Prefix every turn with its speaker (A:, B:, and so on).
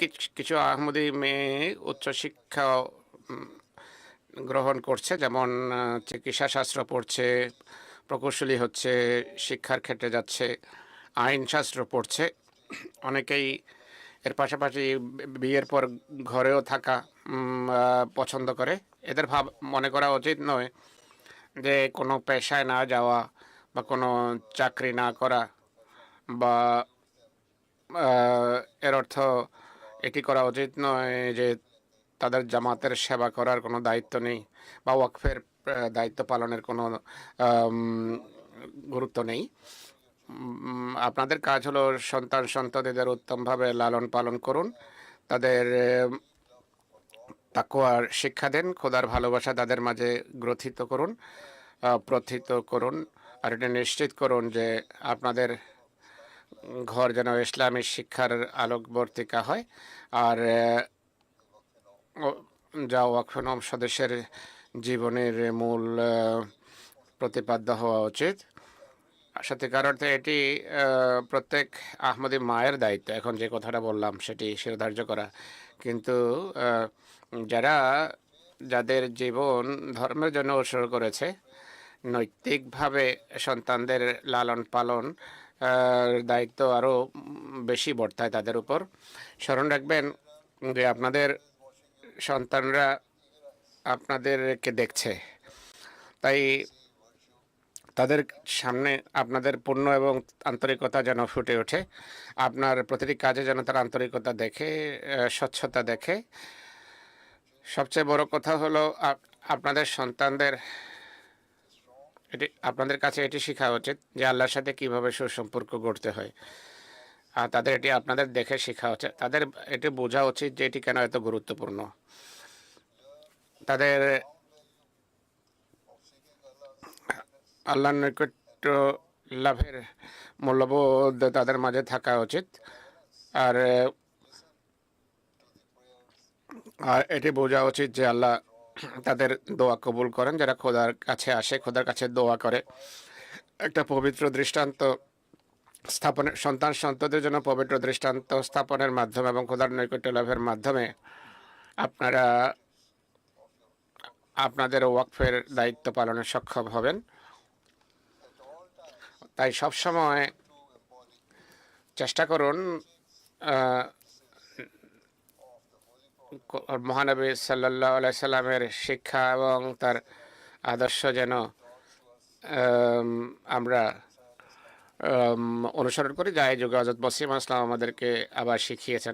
A: কিছ- আহমদি মেয়ে উচ্চশিক্ষা গ্রহণ করছে যেমন আহ, চিকিৎসা শাস্ত্র পড়ছে প্রকৌশলী হচ্ছে শিক্ষার ক্ষেত্রে যাচ্ছে আইনশাস্ত্র পড়ছে। অনেকেই এর পাশাপাশি বিয়ের পর ঘরেও থাকা পছন্দ করে। এদের ভাব মনে করা উচিত নয় যে কোনো পেশায় না যাওয়া বা কোনো চাকরি না করা বা এর অর্থ এটি করা উচিত নয় যে তাদের জামাতের সেবা করার কোনো দায়িত্ব নেই বা ওয়াকফের দায়িত্ব পালনের কোনো গুরুত্ব নেই। আপনাদের কাজ হলো সন্তান সন্ততিদের উত্তমভাবে লালন পালন করুন, তাদের তাকুয়ার শিক্ষা দেন, খোদার ভালোবাসা তাদের মাঝে গ্রথিত করুন প্রথিত করুন, আর এটা নিশ্চিত করুন যে আপনাদের ঘর যেন ইসলামী শিক্ষার আলোকবর্তিকা হয়। আর যা ওয়াকফনম সদস্যের জীবনের মূল প্রতিপাদ্য হওয়া উচিত। সত্যিকার অর্থে এটি প্রত্যেক আহমদি মায়ের দায়িত্ব। এখন যে কথাটা বললাম সেটি শিরোধার্য করা। কিন্তু যারা, যাদের জীবন ধর্মের জন্য উৎসর্গ করেছে নৈতিকভাবে সন্তানদের লালন পালন দায়িত্ব আরও বেশি বর্তায় তাদের উপর। স্মরণ রাখবেন যে আপনাদের সন্তানরা আপনাদেরকে দেখছে। তাই তাদের সামনে আপনাদের পূর্ণ এবং আন্তরিকতা যেন ফুটে ওঠে। আপনার প্রতিটি কাজে যেন তার আন্তরিকতা দেখে স্বচ্ছতা দেখে। সবচেয়ে বড় কথা হলো আপ- আপনাদের সন্তানদের এটি আপনাদের কাছে এটি শেখা উচিত যে আল্লাহর সাথে কীভাবে সুসম্পর্ক গড়তে হয়। আর তাদের এটি আপনাদের দেখে শেখা উচিত। তাদের এটি বোঝা উচিত যে এটি কেন এত গুরুত্বপূর্ণ। তাদের আল্লাহর নৈকট্য লাভের মূল্যবোধ তাদের মাঝে থাকা উচিত। আর আর এটি বোঝা উচিত যে আল্লাহ তাদের দোয়া কবুল করেন, যারা খোদার কাছে আসে, খোদার কাছে দোয়া করে। একটা পবিত্র দৃষ্টান্ত স্থাপনের সন্তান সন্ততির জন্য পবিত্র দৃষ্টান্ত স্থাপনের মাধ্যমে এবং খোদার নৈকট্য লাভের মাধ্যমে আপনারা আপনাদের ওয়াকফের দায়িত্ব পালনে সক্ষম হবেন। তাই সবসময় চেষ্টা করুন মহানবী সাল্লাহ আলাই সাল্লামের শিক্ষা এবং তার আদর্শ যেন আমরা আম, অনুসরণ করি যা এই যুগে বসিম আসলাম আমাদেরকে আবার শিখিয়েছেন।